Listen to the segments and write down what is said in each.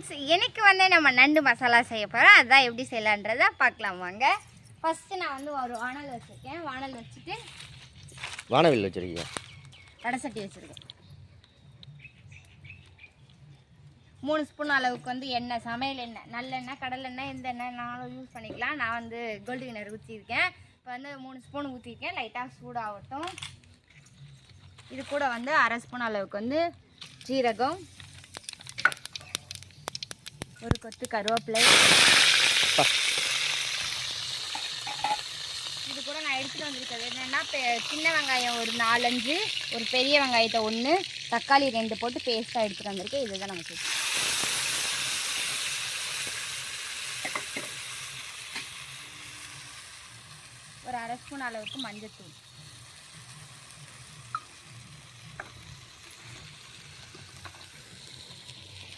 Friends இன்னைக்கு வந்து நம்ம நண்டு மசாலா செய்ய போகிறோம் அதுதான் எப்படி செய்யலான்றதை பார்க்கலாம் வாங்க. ஃபஸ்ட்டு நான் வந்து ஒரு வானல் வச்சுருக்கேன். வானல் வச்சுட்டு வானவில் வச்சிருக்கீங்க வடை சட்டி வச்சுருக்கேன். மூணு ஸ்பூன் அளவுக்கு வந்து எண்ணெய் சமையல் எண்ணெய் நல்லெண்ணெய் கடலெண்ணெய் எந்த எண்ணெய்னாலும் யூஸ் பண்ணிக்கலாம். நான் வந்து கோல்டு வினர் ஊற்றிருக்கேன் இப்போ வந்து மூணு ஸ்பூன் ஊற்றிருக்கேன் லைட்டாக சூடாகட்டும். இது கூட வந்து அரை ஸ்பூன் அளவுக்கு வந்து ஜீரகம் ஒரு கொத்து கருவேப்பிலை. இது கூட நான் எடுத்துகிட்டு வந்திருக்கிறது என்னென்னா சின்ன வெங்காயம் ஒரு நாலஞ்சு ஒரு பெரிய வெங்காயத்தை ஒன்று தக்காளி ரெண்டு போட்டு பேஸ்ட்டாக எடுத்துகிட்டு வந்திருக்கேன். இதுதான் நமக்கு ஒரு அரை ஸ்பூன் அளவுக்கு மஞ்சத்தூள்.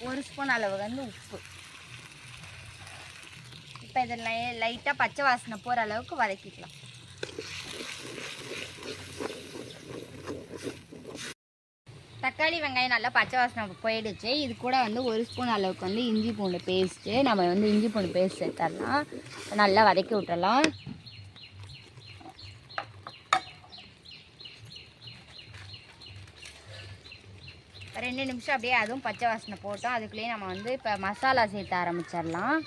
ஒரு ஸ்பூன் அளவு வந்து உப்பு. இப்போ இதில் லைட்டாக பச்சை வாசனை போகிற அளவுக்கு வதக்கிக்கலாம். தக்காளி வெங்காயம் நல்லா பச்சை வாசனை போயிடுச்சு. இது கூட வந்து ஒரு ஸ்பூன் அளவுக்கு வந்து இஞ்சி பூண்டு பேஸ்ட்டு. நம்ம வந்து இஞ்சி பூண்டு பேஸ்ட் சேர்த்துடலாம். நல்லா வதக்கி விட்டுறலாம். ரெண்டு நிமிஷம் அப்படியே அதுவும் பச்சை வாசனை போட்டோம். அதுக்குள்ளேயே நம்ம வந்து இப்போ மசாலா சேர்த்து ஆரம்பிச்சிடலாம்.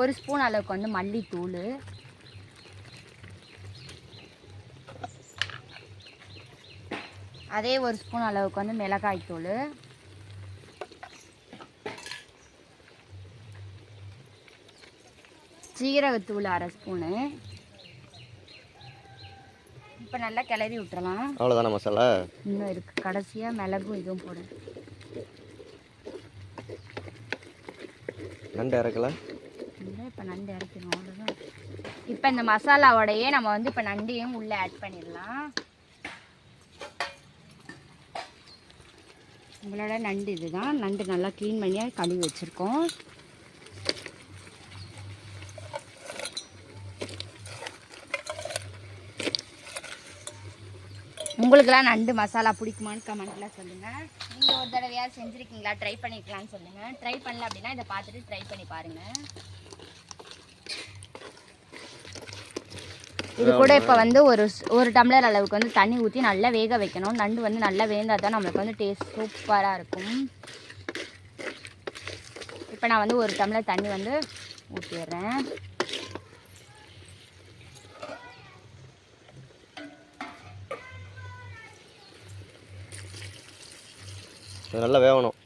ஒரு ஸ்பூன் அளவுக்கு வந்து மல்லித்தூள். அதே ஒரு ஸ்பூன் அளவுக்கு வந்து மிளகாய் தூள். சீரகத்தூள் அரை ஸ்பூனு. இப்போ நல்லா கிளறி விட்டுறலாம். அவ்வளோதானே மசாலா? இன்னும் இருக்குது கடைசியாக மிளகும் இதுவும் போடு. நண்டு இறக்கல இப்போ நண்டு இறக்கணும் அவ்வளோதான் இப்போ இந்த மசாலாவோடையே நம்ம வந்து இப்போ நண்டையும் உள்ளே ஆட் பண்ணிடலாம். உங்களோட நண்டு இதுதான். நண்டு நல்லா க்ளீன் பண்ணி கழுவி வச்சுருக்கோம். உங்களுக்கெல்லாம் நண்டு மசாலா பிடிக்குமான்னு கமெண்ட்லாம் சொல்லுங்கள் நீங்கள் ஒரு தடவையாவது செஞ்சுருக்கீங்களா? ட்ரை பண்ணிக்கலாம்னு சொல்லுங்கள் ட்ரை பண்ணல அப்படின்னா இதை பார்த்துட்டு ட்ரை பண்ணி பாருங்கள் இது கூட இப்போ வந்து ஒரு ஒரு டம்ளர் அளவுக்கு வந்து தண்ணி ஊற்றி நல்லா வேக வைக்கணும். நண்டு வந்து நல்லா வேந்தால் தான் நம்மளுக்கு வந்து டேஸ்ட் சூப்பராக இருக்கும். இப்போ நான் வந்து ஒரு டம்ளர் தண்ணி வந்து ஊற்றிடுறேன் இது நல்லா வேகணும்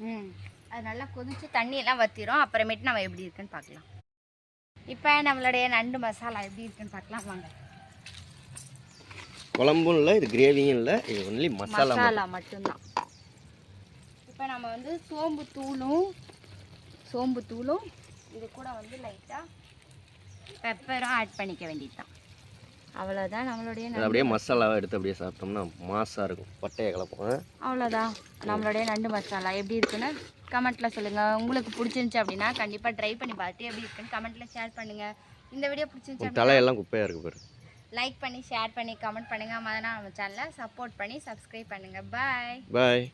அது நல்லா கொதிச்சு தண்ணியெல்லாம் வற்றிரும் அப்புறமேட்டு நம்ம எப்படி இருக்குன்னு பார்க்கலாம். இப்போ நம்மளுடைய நண்டு மசாலா எப்படி இருக்குன்னு பார்க்கலாம் வாங்க. குழம்பும் இல்லை இது கிரேவியும் இல்லை. இது ஒன்லி மசாலா. மசாலா மட்டும்தான். இப்போ நம்ம வந்து சோம்பு தூளும் சோம்பு தூளும் இது கூட வந்து லைட்டாக பெப்பரும் ஆட் பண்ணிக்க வேண்டியதுதான். அவ்வளோதான் நம்மளுடைய அப்படியே மசாலாவை எடுத்து அப்படியே சாப்பிட்டோம்னா மாசாக இருக்கும். பட்டையை கலப்போம் அவ்வளோதான் நம்மளுடைய நண்டு மசாலா எப்படி இருக்குன்னு கமெண்ட்டில் சொல்லுங்கள் உங்களுக்கு பிடிச்சிருந்துச்சி அப்படின்னா கண்டிப்பாக ட்ரை பண்ணி பார்த்துட்டு எப்படி இருக்குன்னு கமெண்ட்டில் ஷேர் பண்ணுங்கள் இந்த வீடியோ பிடிச்சிருந்துச்சி தலையெல்லாம் குப்பையாக இருக்கு பாரு. லைக் பண்ணி ஷேர் பண்ணி கமெண்ட் பண்ணுங்கள் மதனா நம்ம சேனலை சப்போர்ட் பண்ணி சப்ஸ்கிரைப் பண்ணுங்கள் பாய் பாய்